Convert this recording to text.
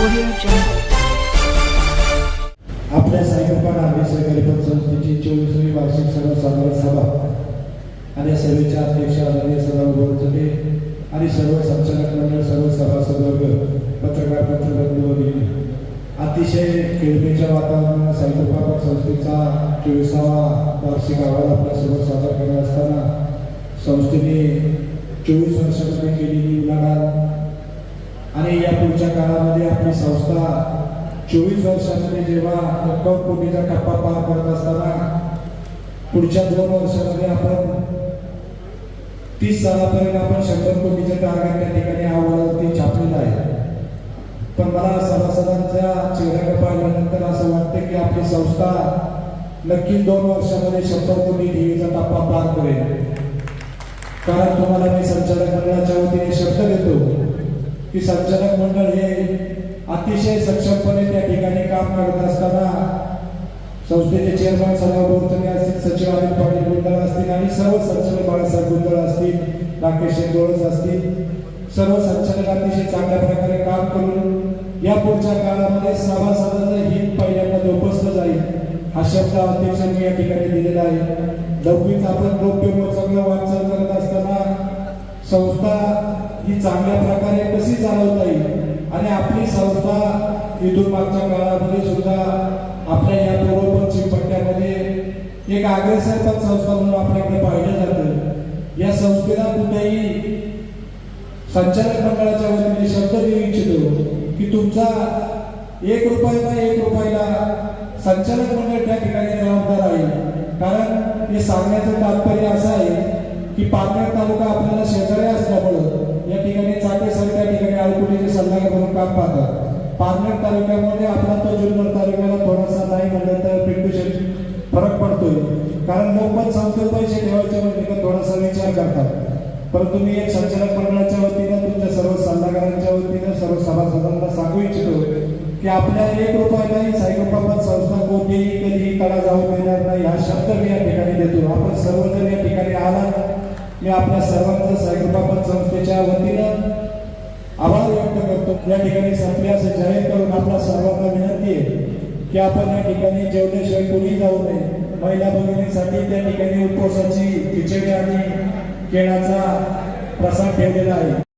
आपल्या साईकृपा आम्ही सहकारी पत संस्थेची चोवीसवी वार्षिक सर्वसाधारण सभा आणि या सभेच्या अध्यक्ष आदरणीय सदाभाऊ बोरचटे आणि सर्व संचालक मंडळ सर्व सभासद वर्ग पत्रकार पत्रबंधू वगैरे अतिशय खेळपीच्या वातावरणात साईकृपा पत संस्थेचा चोवीसावा वार्षिक अहवाल आपल्यासोबत सादर करत असताना संस्थेने चोवीस वर्षांमध्ये केलेली आणि या पुढच्या काळामध्ये आपली संस्था चोवीस वर्षामध्ये जेव्हा एकावन्न कोटीचा टप्पा पार करत असताना पुढच्या दोन वर्षामध्ये आपण तीस सालापर्यंत आपण शंभर कोटीचे टार्गेट त्या ठिकाणी आवडती छापलेलं आहे. पण मला सभासदांच्या चेहऱ्याकडे पाहिल्यानंतर असं वाटतं की आपली संस्था नक्कीच दोन वर्षामध्ये शंभर कोटी ठेवीचा टप्पा पार करेल. कारण तुम्हाला मी संच की संचालक मंडळ हे अतिशय सक्षमपणे त्या ठिकाणी काम करत असताना संस्थेचे चेअरमन सदाभाऊ असतील सचिव अनिल पाटील गुंडळ असतील आणि सर्व संचालक बाळासाहेब गुंडळ असतील राकेश शेंगोळस असतील सर्व संचालक अतिशय चांगल्या प्रकारे काम करून या पुढच्या काळामध्ये सभासदाचं हित पहिल्यांदा जोपासलं जाईल हा शब्द अध्यक्षांनी या ठिकाणी दिलेला आहे. दहावीत आपण रौप्य महोत्सवला वाटचाल करत असताना संस्था ही चांगल्या प्रकारे कशी चालवता येईल? आणि आपली संस्था इथून मागच्या काळामध्ये सुद्धा आपल्या या पूर्व पट्ट्यामध्ये एक अग्रसरपद संस्था म्हणून आपल्याकडे पाहिलं जातं. या संस्थेला कुठेही संचालक मंडळाच्या वतीने शब्द देऊ इच्छितो की तुमचा एक रुपयाला एक रुपयाला संचालक मंडळ त्या ठिकाणी जबाबदार आहे. कारण हे सांगण्याचं तात्पर्य असं आहे की पालघर तालुका आपल्याला तालुक्यामध्ये आपला तो जुन्नर तालुक्याला थोडासा नाही म्हणलं तर पिंटू फरक पडतोय. कारण लोक पण सांगतो पैसे ठेवायचे म्हणजे का थोडासा विचार करतात. परंतु मी एक संचालक मंडळाच्या वतीनं तुमच्या सर्व सल्लागारांच्या वतीनं सर्व सभासदांना सांगू इच्छितो की आपल्या एक रुपयालाही साईकृपापत संस्था कोणतीही कधीही कडा जाऊ देणार नाही. हा शब्द मी या ठिकाणी देतो. आपण सर्वजण या ठिकाणी आला मी आपल्या सर्वांचं साईकृपापत संस्थेच्या वतीनं या ठिकाणी संपली असे जाहीर करून आपला सर्वांना विनंती आहे की आपण या ठिकाणी जेवल्याशिवाय कोणी जाऊ नये. महिला भगिनींसाठी त्या ठिकाणी उपवासाची खिचडी आणि केळाचा प्रसाद ठेवलेला आहे.